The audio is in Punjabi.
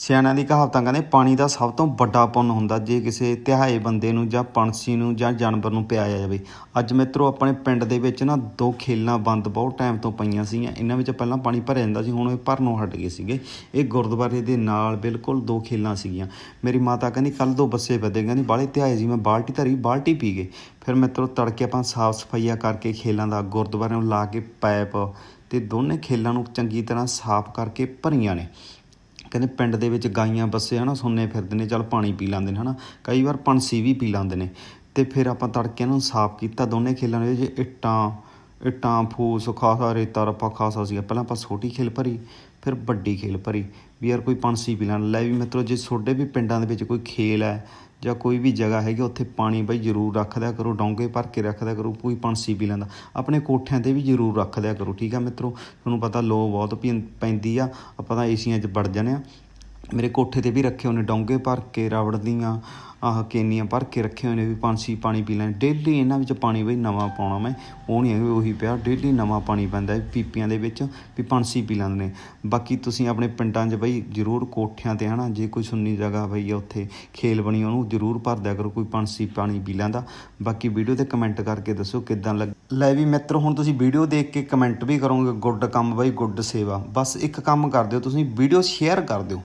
ਸਿਆਣਿਆਂ ਦੀ ਕਹਾਵਤਾਂ ਕਹਿੰਦੇ, ਪਾਣੀ ਦਾ ਸਭ ਤੋਂ ਵੱਡਾ ਪੁੰਨ ਹੁੰਦਾ ਜੇ ਕਿਸੇ ਤਿਹਾਏ ਬੰਦੇ ਨੂੰ ਜਾਂ ਪੰਛੀ ਨੂੰ ਜਾਂ ਜਾਨਵਰ ਨੂੰ ਪਿਆਇਆ ਜਾਵੇ। ਅੱਜ ਮਿੱਤਰੋ, ਆਪਣੇ ਪਿੰਡ ਦੇ ਵਿੱਚ ਨਾ ਦੋ ਖੇਲਾਂ ਬੰਦ ਬਹੁਤ ਟਾਈਮ ਤੋਂ ਪਈਆਂ ਸੀਗੀਆਂ। ਇਹਨਾਂ ਵਿੱਚ ਪਹਿਲਾਂ ਪਾਣੀ ਭਰਿਆ ਜਾਂਦਾ ਸੀ, ਹੁਣ ਇਹ ਭਰਨੋਂ ਹਟ ਗਏ ਸੀਗੇ। ਇਹ ਗੁਰਦੁਆਰੇ ਦੇ ਨਾਲ ਬਿਲਕੁਲ ਦੋ ਖੇਲਾਂ ਸੀਗੀਆਂ। ਮੇਰੀ ਮਾਤਾ ਕਹਿੰਦੀ ਕੱਲ ਦੋ ਬੱਸੇ ਵਧੇ। ਕਹਿੰਦੀ, ਬਾਹਲੇ ਤਿਹਾਏ ਸੀ, ਮੈਂ ਬਾਲਟੀ ਧਰੀ, ਬਾਲਟੀ ਪੀ ਗਏ। ਫਿਰ ਮਿੱਤਰੋ, ਤੜਕੇ ਆਪਾਂ ਸਾਫ਼ ਸਫਾਈਆ ਕਰਕੇ ਖੇਲਾਂ ਦਾ ਗੁਰਦੁਆਰੇ ਨੂੰ ਲਾ ਕੇ ਪਾਈਪ ਤੇ ਦੋਨੇ ਖੇਲਾਂ ਨੂੰ ਚੰਗੀ ਤਰ੍ਹਾਂ ਸਾਫ਼ ਕਰਕੇ ਭਰੀਆਂ ਨੇ। ਕਹਿੰਦੇ ਪਿੰਡ ਦੇ ਵਿੱਚ ਗਾਈਆਂ ਬੱਸੇ ਹਨਾ, ਸੁੰਨੇ ਫਿਰਦੇ ਨੇ, ਚੱਲ ਪਾਣੀ ਪੀ ਲੈਂਦੇ ਨੇ ਹਨਾ। ਕਈ ਵਾਰ ਪੰਛੀ ਵੀ ਪੀ ਲੈਂਦੇ ਨੇ। ਤੇ ਫਿਰ ਆਪਾਂ ਤੜਕੇ ਨੂੰ ਸਾਫ਼ ਕੀਤਾ, ਦੋਨੇ ਖੇਲਾਂ ਦੇ ਵਿੱਚ ਇੱਟਾਂ ਇੱਟਾਂ, ਫੂਸ, ਖਾਸਾ ਰੇਤਾ, ਰੱਪਾ ਖਾਸਾ ਸੀਗਾ। ਪਹਿਲਾਂ ਆਪਾਂ ਛੋਟੀ ਖੇਲ ਭਰੀ, ਫਿਰ ਵੱਡੀ ਖੇਲ ਭਰੀ, ਵੀ ਯਾਰ ਕੋਈ ਪੰਛੀ ਪੀ ਲੈਣ। ਲੈ ਵੀ ਮਿੱਤਰੋ, ਜੇ ਤੁਹਾਡੇ ਵੀ ਪਿੰਡਾਂ ਦੇ ਵਿੱਚ ਕੋਈ ਖੇਲ ਹੈ ਜਾਂ ਕੋਈ ਵੀ ਜਗ੍ਹਾ ਹੈਗੀ, ਉੱਥੇ ਪਾਣੀ ਬਈ ਜ਼ਰੂਰ ਰੱਖਦਿਆ ਕਰੋ, ਡੋਂਗੇ ਭਰ ਕੇ ਰੱਖ ਕਰੋ, ਕੋਈ ਪੰਛੀ ਪੀ ਲੈਂਦਾ। ਆਪਣੇ ਕੋਠਿਆਂ ਤੇ ਵੀ ਜ਼ਰੂਰ ਰੱਖਦਿਆ ਕਰੋ, ਠੀਕ ਆ ਮਿੱਤਰੋ? ਤੁਹਾਨੂੰ ਪਤਾ ਲੋ ਬਹੁਤ ਪੀ- ਪੈਂਦੀ ਆ, ਆਪਾਂ ਤਾਂ ਏਸੀਆਂ 'ਚ ਵੜ ਜਾਂਦੇ ਆ। ਮੇਰੇ ਕੋਠੇ ਤੇ ਵੀ ਰੱਖੇ ਉਹਨੇ ਡੋਂਗੇ ਭਰ ਕੇ ਰਬੜ ਦੀਆਂ ਆਹ ਕੇਨੀਆਂ ਭਰ ਕੇ ਰੱਖੇ ਹੋਏ ਨੇ ਵੀ ਪੰਛੀ ਪਾਣੀ ਪੀ ਲੈਣ। ਡੇਲੀ ਇਹਨਾਂ ਵਿੱਚ ਪਾਣੀ ਬਈ ਨਵਾਂ ਪਾਉਣਾ ਮੈਂ, ਉਹ ਨਹੀਂ ਹੈ ਉਹੀ ਪਿਆ। ਡੇਲੀ ਨਵਾਂ ਪਾਣੀ ਪੈਂਦਾ ਪੀਪੀਆਂ ਦੇ ਵਿੱਚ ਵੀ ਪੰਛੀ ਪੀ ਲੈਂਦੇ ਨੇ। ਬਾਕੀ ਤੁਸੀਂ ਆਪਣੇ ਪਿੰਡਾਂ 'ਚ ਬਈ ਜ਼ਰੂਰ ਕੋਠਿਆਂ ਤੇ ਹਨਾ, ਜੇ ਕੋਈ ਸੁੰਨੀ ਜਗ੍ਹਾ ਬਈ ਆ ਉੱਥੇ, ਖੇਲ ਬਣੀ ਉਹਨੂੰ ਜ਼ਰੂਰ ਭਰ ਦਿਆ ਕਰੋ, ਕੋਈ ਪੰਛੀ ਪਾਣੀ ਪੀ ਲੈਂਦਾ। ਬਾਕੀ ਵੀਡੀਓ ਤੇ ਕਮੈਂਟ ਕਰਕੇ ਦੱਸੋ ਕਿਦਾਂ ਲੱਗ ਲੈ ਵੀ ਮਿੱਤਰ, ਹੁਣ ਤੁਸੀਂ ਵੀਡੀਓ ਦੇਖ ਕੇ ਕਮੈਂਟ ਵੀ ਕਰੋਗੇ, ਗੁੱਡ ਕੰਮ ਬਈ, ਗੁੱਡ ਸੇਵਾ। ਬਸ ਇੱਕ ਕੰਮ ਕਰ ਦਿਓ ਤੁਸੀਂ, ਵੀਡੀਓ ਸ਼ੇਅਰ ਕਰ ਦਿਓ।